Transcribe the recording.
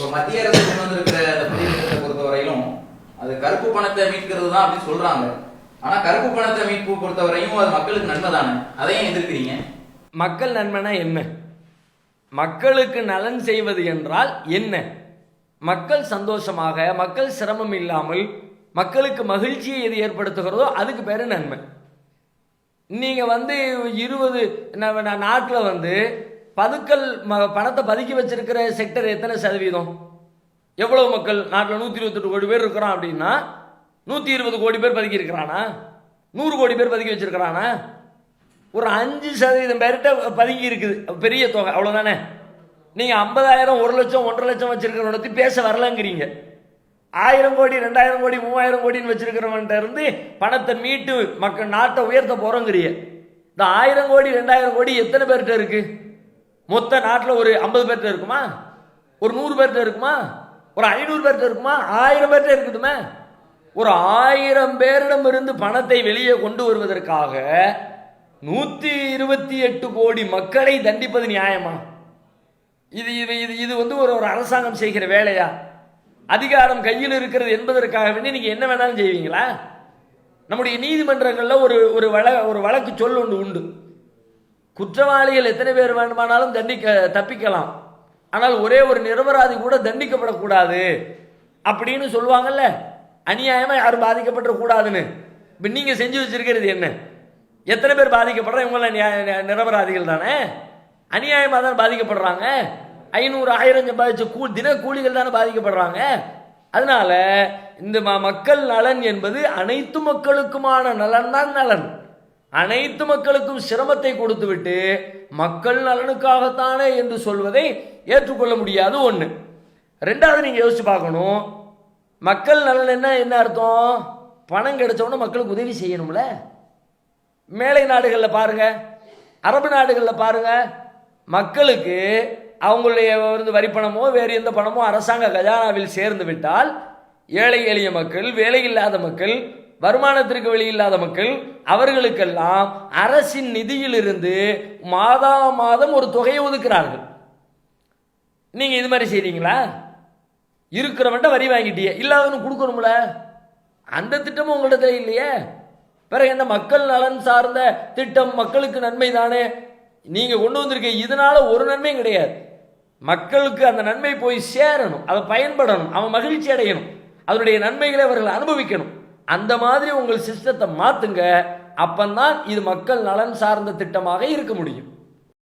இப்போ மத்திய அரசு கொண்டு வந்திருக்கிற அந்த புதிய திட்டத்தை பொறுத்தவரையிலும் அது கருப்பு பணத்தை மீட்கிறது தான் அப்படின்னு சொல்றாங்க. ஆனா கருப்பு பணத்தை மீட்பு பொறுத்தவரையும் அது மக்களுக்கு நன்மை தானே அதையும் எதிர்க்கிறீங்க? மக்கள் நன்மைனா என்ன? மக்களுக்கு நலன் செய்வது என்றால் என்ன? மக்கள் சந்தோஷமாக மக்கள் சிரமம் இல்லாமல் மக்களுக்கு மகிழ்ச்சியை எது ஏற்படுத்துகிறதோ அதுக்கு பேர் நன்மை. நீங்கள் வந்து இருபது நாட்டில் வந்து பதுக்கல் ம- பணத்தை பதுக்கி வச்சிருக்கிற செக்டர் எத்தனை சதவீதம்? எவ்வளவு மக்கள்? நாட்டில் நூற்றி இருபத்தெட்டு கோடி பேர் இருக்கிறான் அப்படின்னா நூற்றி இருபது கோடி பேர் பதுக்கி இருக்கிறானா? நூறு கோடி பேர் பதுக்கி வச்சிருக்கிறானா? ஒரு அஞ்சு சதவீதம் பேர்கிட்ட பதுங்கி இருக்குது. பெரிய தொகை அவ்வளோதானே நீங்கள் ஐம்பதாயிரம் ஒரு லட்சம் ஒன்றரை லட்சம் வச்சிருக்கிறவனை பேச வரலங்கிறீங்க. ஆயிரம் கோடி ரெண்டாயிரம் கோடி மூவாயிரம் கோடின்னு வச்சிருக்கிறவன்ட்ட இருந்து பணத்தை மீட்டு மக்கள் நாட்டை உயர்த்த போகிறோங்கிறிய இந்த ஆயிரம் கோடி ரெண்டாயிரம் கோடி எத்தனை பேர்கிட்ட இருக்குது மொத்த நாட்டில் ஒரு ஐம்பது பேர்கிட்ட இருக்குமா? ஒரு நூறு பேர்கிட்ட இருக்குமா? ஒரு ஐநூறு பேர்கிட்ட இருக்குமா? ஆயிரம் பேர்கிட்ட இருக்குதுமே. ஒரு ஆயிரம் பேரிடம் இருந்து பணத்தை வெளியே கொண்டு வருவதற்காக நூற்றி இருபத்தி எட்டு கோடி மக்களை தண்டிப்பது நியாயமா? இது இது இது இது வந்து ஒரு ஒரு அரசாங்கம் செய்கிற வேலையா? அதிகாரம் கையில் இருக்கிறது என்பதற்காக வேண்டி நீங்க என்ன வேணாலும் செய்வீங்களா? நம்முடைய நீதிமன்றங்களில் ஒரு ஒரு வழ ஒரு வழக்கு சொல் ஒன்று உண்டு. குற்றவாளிகள் எத்தனை பேர் வேண்டுமானாலும் தண்டிக்க தப்பிக்கலாம். ஆனால் ஒரே ஒரு நிரபராதி கூட தண்டிக்கப்படக்கூடாது. அப்படின்னு சொல்லுவாங்கல்ல அநியாயமா யாரும் பாதிக்கப்படக்கூடாதுன்னு. இப்போ நீங்க செஞ்சு வச்சிருக்கிறது என்ன? எத்தனை பேர் பாதிக்கப்படுற? இவங்களாம் நிரபராதிகள் தானே? அநியாயமாக தானே பாதிக்கப்படுறாங்க. ஐநூறு ஆயிரம் சம்பாதிச்ச கூ தின கூலிகள் தானே பாதிக்கப்படுறாங்க. அதனால இந்த ம- மக்கள் நலன் என்பது அனைத்து மக்களுக்குமான நலன் தான் நலன். அனைத்து மக்களுக்கும் சிரமத்தை கொடுத்துவிட்டு மக்கள் நலனுக்காகத்தானே என்று சொல்வதை ஏற்றுக்கொள்ள முடியாத ஒன்று ரெண்டாவது நீங்கள் யோசிச்சு பார்க்கணும். மக்கள் நலன் என்ன என்ன அர்த்தம்? பணம் கிடைச்சவொன்னே மக்களுக்கு உதவி செய்யணும்ல. மேலை நாடுகளில் பாருங்கள் அரபு நாடுகளில் பாருங்கள் மக்களுக்கு அவங்களுடைய வந்து வரிப்பணமோ வேறு எந்த பணமோ அரசாங்க கஜானாவில் சேர்ந்து விட்டால் ஏழை எளிய மக்கள் வேலை இல்லாத மக்கள் வருமானத்திற்கு வெளியில்லாத மக்கள் அவர்களுக்கெல்லாம் அரசின் நிதியிலிருந்து மாதா மாதம் ஒரு தொகையை ஒதுக்கிறார்கள். நீங்க இது மாதிரி செய்றீங்களா? இருக்கிறவன்ட்ட வரி வாங்கிட்டியே. இல்லாதவனுக்கு கொடுக்கணும்ல. அந்த திட்டமும் உங்கள்கிட்ட இல்லையே. பிறகு என்ன மக்கள் நலன் சார்ந்த திட்டம் மக்களுக்கு நன்மை தானே? நீங்க கொண்டு வந்திருக்க இதனால ஒரு நன்மையும் கிடையாது. மக்களுக்கு அந்த நன்மை போய் சேரணும் அதை பயன்படணும் அவன் மகிழ்ச்சி அடையணும். அதனுடைய நன்மைகளை அவர்கள் அனுபவிக்கணும். அந்த மாதிரி உங்கள் சிஸ்டத்தை மாற்றுங்க அப்பந்தான் இது மக்கள் நலன் சார்ந்த திட்டமாக இருக்க முடியும்.